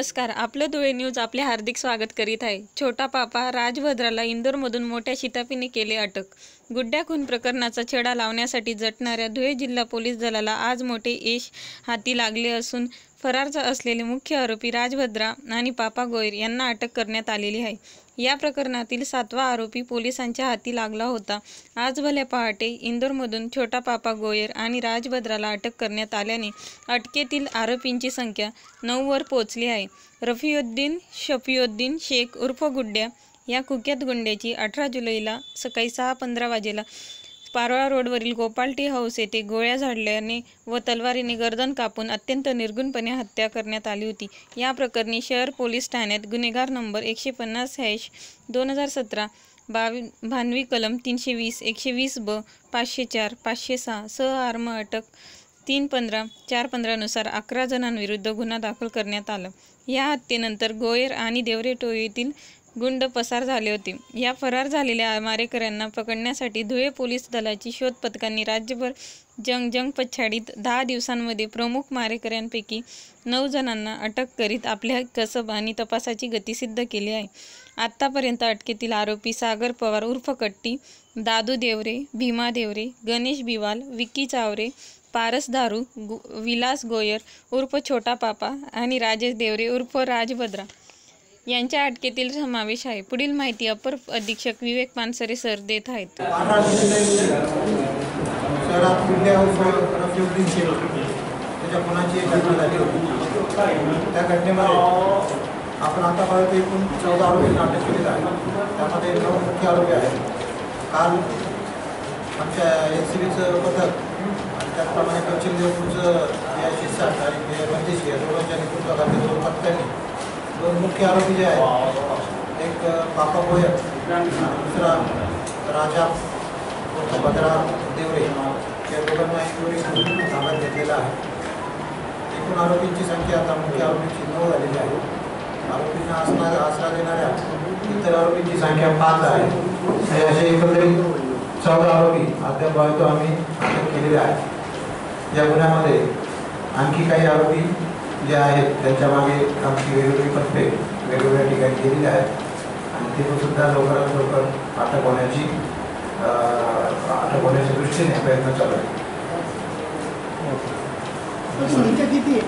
नमस्कार. आपलं धुळे न्यूज आपले हार्दिक स्वागत करीत आहे. छोटा पापा राजभद्राला इंदोरमधून मोठ्या शिताफीने केले अटक. गुड्ड्या खून प्रकरणाचा छेडा लावण्यासाठी जटणाऱ्या धुळे जिल्हा पोलीस दलाला आज मोठे यश हाती लागले असून फरार असलेले मुख्य आरोपी राजभद्रा आणि पापा गोयर यांना अटक करण्यात आलेली आहे. या प्रकरणातील सातवा आरोपी पोलिसांच्या हाती लागला होता. आज भल्या पहाटे इंदोरमधून छोटा पापा गोयर आणि राजभद्राला अटक करण्यात आल्याने अटकेतील आरोपींची संख्या नऊवर पोहोचली आहे. रफियुद्दीन शफियुद्दीन शेख उर्फ गुड्ड्या या कुख्यात गुंड्याची अठरा जुलैला सकाळी सहा पंधरा वाजेला पारोळा रोडवरील गोपालटी हाऊस येथे गोळ्या झाडल्याने व तलवारीने गर्दन कापून अत्यंत निर्गुणपणे हत्या करण्यात आली होती. या प्रकरणी शहर पोलीस ठाण्यात गुन्हेगार नंबर एकशे पन्नास हॅश दोन हजार सतरा बावी भानवी कलम तीनशे वीस एकशे वीस ब पाचशे चार पाचशे सहा सह आर्म अटक तीन पंधरा चार पंधरानुसार अकरा जणांविरुद्ध गुन्हा दाखल करण्यात आला. या हत्येनंतर गोयर आणि देवरे टोळीतील गुंड पसार झाले होते. या फरार झालेल्या मारेकऱ्यांना पकडण्यासाठी धुळे पोलीस दलाची शोध पथकांनी राज्यभर जंग जंग पछाडीत दहा दिवसांमध्ये प्रमुख मारेकऱ्यांपैकी नऊ जणांना अटक करीत आपल्या कसब आणि तपासाची गती सिद्ध केली आहे. आत्तापर्यंत अटकेतील आरोपी सागर पवार उर्फ कट्टी दादू देवरे भीमा देवरे गणेश बिवाल विक्की चावरे पारस दारू गु विलास गोयर उर्फ छोटा पापा आणि राजेश देवरे उर्फ राजभद्रा. यांच्या अटकेतील समावेश आहे. पुढील माहिती अपर अधीक्षक विवेक पानसरे सर देत आहेत. त्याच्या खुनाची घटना झाली होती त्या घटनेमध्ये आपण आतापर्यंत एकूण चौदा आरोपींना अटक केलेलं आहे त्यामध्ये नऊ मुख्य आरोपी आहेत. काल आमच्या एन सी बीचं पथक आणि त्याचप्रमाणे पश्चिम देवपूरचं जे आहे शिरसाट आणि जे बंदिशी या दोघांच्या नेतृत्वाखाली दोन पथकांनी दोन मुख्य आरोपी जे आहेत एक पापा गोयर दुसरा राजा भद्रा देवरे या दोघांना वेळी ताब्यात घेतलेला आहे. एकूण आरोपींची संख्या आता मुख्य आरोपींची नऊ झालेली आहे. आरोपींना आसना आसरा देणाऱ्या इतर आरोपींची संख्या पाच आहे. हे असे एकंदरीत चौदा आरोपी अद्याप आम्ही अटक केलेले आहेत या गुन्ह्यामध्ये आणखी काही आरोपी जे आहेत त्यांच्या मागे आमची वेगवेगळी पत्ते वेगवेगळ्या ठिकाणी गेलेली आहेत. आणि तिथून सुद्धा लवकरात लवकर अटक होण्याची अटक होण्याच्या दृष्टीने प्रयत्न चालू आहे किती आहे?